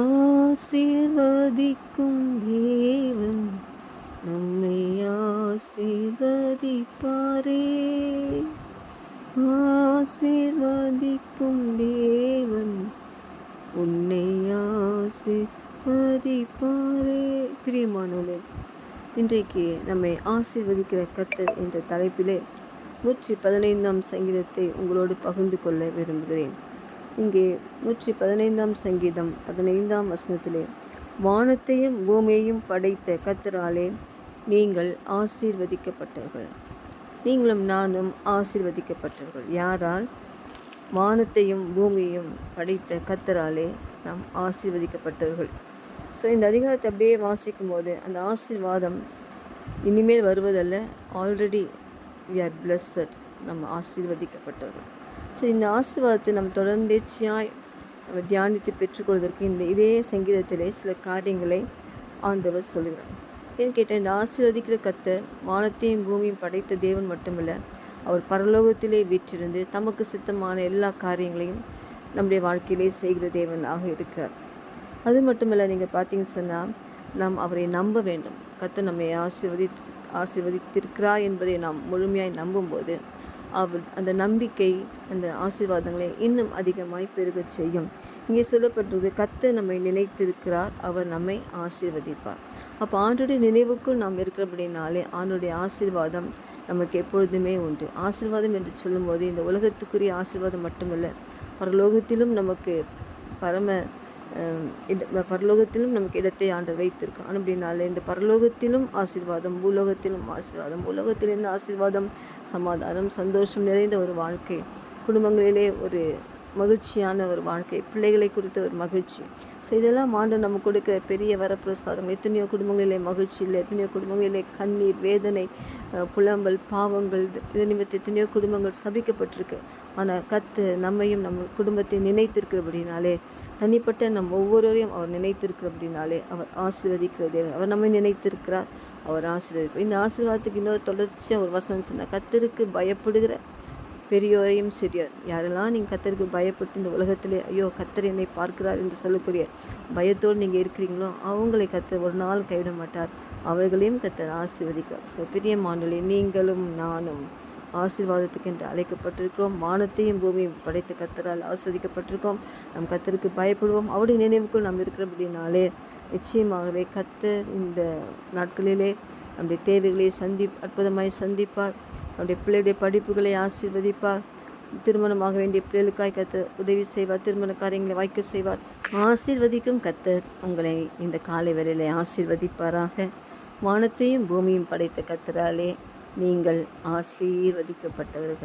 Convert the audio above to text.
ஆசீர்வதிக்கும் தேவன் நம்மை ஆசீர்வதிப்பாரே. ஆசீர்வதிக்கும் தேவன் உன்னை ஆசீர்வதிப்பாரே. பிரியமானோலே இன்றைக்கு நம்மை ஆசீர்வதிக்கிற கத்தர் என்ற தலைப்பிலே நூற்றி பதினைந்தாம் சங்கீதத்தை உங்களோடு பகிர்ந்து கொள்ள விரும்புகிறேன். இங்கே நூற்றி பதினைந்தாம் சங்கீதம் பதினைந்தாம் வசனத்திலே வானத்தையும் பூமியையும் படைத்த கத்தராலே நீங்கள் ஆசீர்வதிக்கப்பட்டவர்கள் நீங்களும் நானும் ஆசீர்வதிக்கப்பட்டவர்கள் யாரால்? வானத்தையும் பூமியையும் படைத்த கத்தராலே நாம் ஆசீர்வதிக்கப்பட்டவர்கள் ஸோ இந்த அதிகாரத்தை அப்படியே வாசிக்கும் போது அந்த ஆசீர்வாதம் இனிமேல் வருவதல்ல. ஆல்ரெடி வி ஆர் பிளஸ்ஸட் நம்ம ஆசீர்வதிக்கப்பட்டவர்கள். ஸோ இந்த ஆசீர்வாதத்தை நம்ம தொடர்ந்தேச்சியாக நம்ம தியானித்து பெற்றுக்கொள்வதற்கு இந்த இதே சங்கீதத்திலே சில காரியங்களை ஆண்டவர் சொல்கிறார் ஏன்னு கேட்டால் இந்த ஆசீர்வதிக்கிற கத்தர் வானத்தையும் பூமியும் படைத்த தேவன் மட்டுமல்ல அவர் பரலோகத்திலே வீற்றிருந்து தமக்கு சித்தமான எல்லா காரியங்களையும் நம்முடைய வாழ்க்கையிலே செய்கிற தேவனாக இருக்கிறார். அது மட்டுமல்ல நீங்கள் பார்த்தீங்கன்னு சொன்னால் நாம் அவரை நம்ப வேண்டும். கத்தை நம்மை ஆசீர்வதி ஆசீர்வதித்திருக்கிறார் என்பதை நாம் முழுமையாய் நம்பும்போது அவர் அந்த நம்பிக்கை அந்த ஆசீர்வாதங்களை இன்னும் அதிகமாய் பெருகச் செய்யும். இங்கே சொல்லப்பட்டது கத்து நம்மை நினைத்திருக்கிறார் அவர் நம்மை ஆசீர்வதிப்பார். அப்போ ஆண்டுடைய நினைவுக்குள் நாம் இருக்கிறபடினாலே ஆண்டுடைய ஆசீர்வாதம் நமக்கு எப்பொழுதுமே உண்டு. ஆசீர்வாதம் என்று சொல்லும்போது இந்த உலகத்துக்குரிய ஆசீர்வாதம் மட்டுமல்ல பரலோகத்திலும் நமக்கு பரம பரலோகத்திலும் நமக்கு இடத்தை ஆண்டு வைத்திருக்கோம் அப்படின்னாலே இந்த பரலோகத்திலும் ஆசீர்வாதம் பூலோகத்திலும் ஆசீர்வாதம் உலகத்தில் ஆசீர்வாதம் சமாதானம் சந்தோஷம் நிறைந்த ஒரு வாழ்க்கை குடும்பங்களிலே ஒரு மகிழ்ச்சியான ஒரு வாழ்க்கை பிள்ளைகளை குறித்த ஒரு மகிழ்ச்சி. ஸோ இதெல்லாம் ஆண்டு நம்ம கொடுக்க பெரிய வரப்பிரசாதம். எத்தனையோ குடும்பங்களிலே மகிழ்ச்சி இல்லை எத்தனையோ குடும்பங்களிலே கண்ணீர் வேதனை புலம்பல் பாவங்கள் இது நிமித்தம் எத்தனையோ குடும்பங்கள் சபிக்கப்பட்டிருக்கு. ஆனால் கத்து நம்மையும் நம்ம குடும்பத்தை நினைத்திருக்கிறபடினாலே தனிப்பட்ட நம் ஒவ்வொருவரையும் அவர் நினைத்திருக்கிறபடினாலே அவர் ஆசீர்வதிக்கிற தேவன் அவர் நம்மை நினைத்திருக்கிறார். அவர் ஆசீர்வதிப்பார் இந்த ஆசீர்வாதத்துக்கு இன்னொரு தொடர்ச்சியாக ஒரு வசனம் சொன்னால் கத்தருக்கு பயப்படுகிற பெரியோரையும் சிறியோர் யாரெல்லாம் நீங்கள் கத்தருக்கு பயப்பட்டு இந்த உலகத்திலே ஐயோ கத்தர் என்னை பார்க்கிறார் என்று சொல்லக்கூடிய பயத்தோடு நீங்கள் இருக்கிறீங்களோ அவங்களை கத்தர் ஒரு நாள் கைவிட மாட்டார். அவர்களையும் கத்தர் ஆசீர்வதிக்கிறார். ஸோ பெரிய மாநிலை நீங்களும் நானும் ஆசீர்வாதத்துக்கு என்று அழைக்கப்பட்டிருக்கிறோம். வானத்தையும் பூமியும் படைத்த கத்தரால் ஆஸ்வதிக்கப்பட்டிருக்கோம் நம் கத்தருக்கு பயப்படுவோம். அவருடைய நினைவுக்குள் நாம் இருக்கிறபடினாலே நிச்சயமாகவே கத்தர் இந்த நாட்களிலே நம்முடைய தேவைகளை சந்தி அற்புதமாய் சந்திப்பார். நம்முடைய பிள்ளையுடைய படிப்புகளை ஆசீர்வதிப்பார். திருமணமாக வேண்டிய பிள்ளைகளுக்காய் கத்தர் உதவி செய்வார். திருமண காரியங்களை வாய்க்க செய்வார். ஆசீர்வதிக்கும் கத்தர் உங்களை இந்த காலை வேலையிலே ஆசீர்வதிப்பாராக. வானத்தையும் பூமியும் படைத்த கத்தராலே நீங்கள் ஆசீர்வதிக்கப்பட்டவர்கள்.